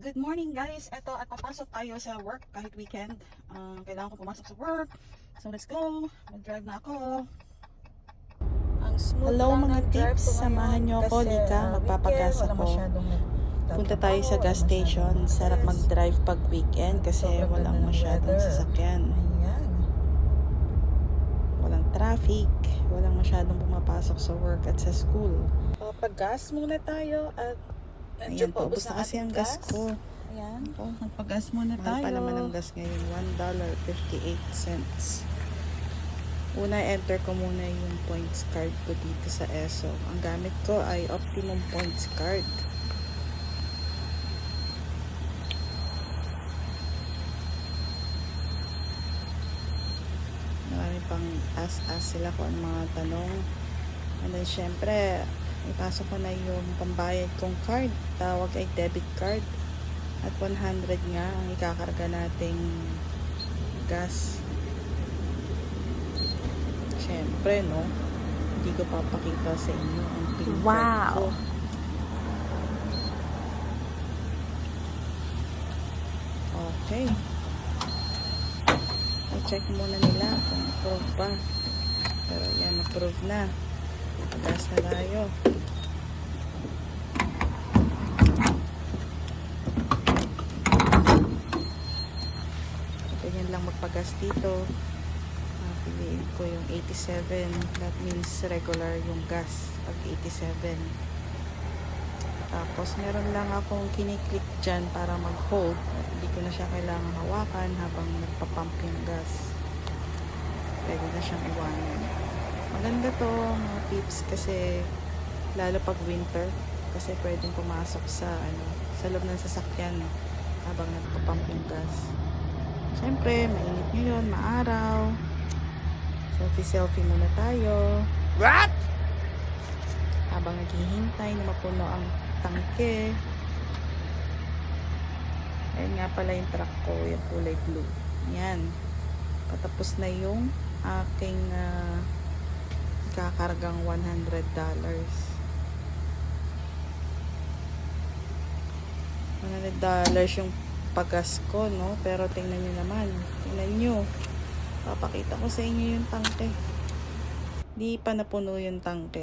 Good morning guys. Ito at papasok tayo sa work kahit weekend. Ah, kailangan ko pumasok sa work. So let's go. Mag-drive na ako. Ang smooth Hello, lang mga tips. Samahan niyo ako, Lika. ah, Magpapagas ako. Punta tayo sa gas station. Sarap mag-drive pag weekend kasi walang masyadong sasakyan. Walang traffic. Walang masyadong pumapasok sa work at sa school. Papagas muna tayo at Medyo Ayan, paubos na kasi ang gas gas. ko. Ayan. Ako, Magpagas muna mahal tayo. pa naman ang gas ngayon. $1.58 cents. Una, enter ko muna yung points card ko dito sa ESO. Ang gamit ko ay Optimum Points Card. Marami pang as-as sila kung ano mga tanong. And then, syempre, ipasok ko na yung pambayad kong card. Tawag ay debit card. At 100 nga ang ikakarga nating gas. Syempre, no? Hindi ko papakita sa inyo ang pin Wow. ko. Okay. I-check muna nila kung approve pa. Pero yan, approve na. Gas na tayo. Lang magpagas dito. Ah, piliin ko yung 87. That means regular yung gas pag 87. Tapos meron lang akong kiniklik dyan para mag-hold. At Hindi ko na siya kailangan hawakan habang nagpapump yung gas. Pwede na siyang iwanan. Maganda to mga tips kasi lalo pag winter kasi pwedeng pumasok sa ano sa loob ng sasakyan habang nagpapump yung gas. Siyempre, mainit ngayon, maaraw. Selfie-selfie muna tayo. What? Habang naghihintay na mapuno ang tangke. Ayun nga pala yung truck ko, yung kulay blue. Yan. Patapos na yung aking ah, kakargang $100. $100 yung pagas ko, no? Pero tingnan nyo naman. Tingnan nyo. Papakita ko sa inyo yung tangke. Di pa napuno yung tangke.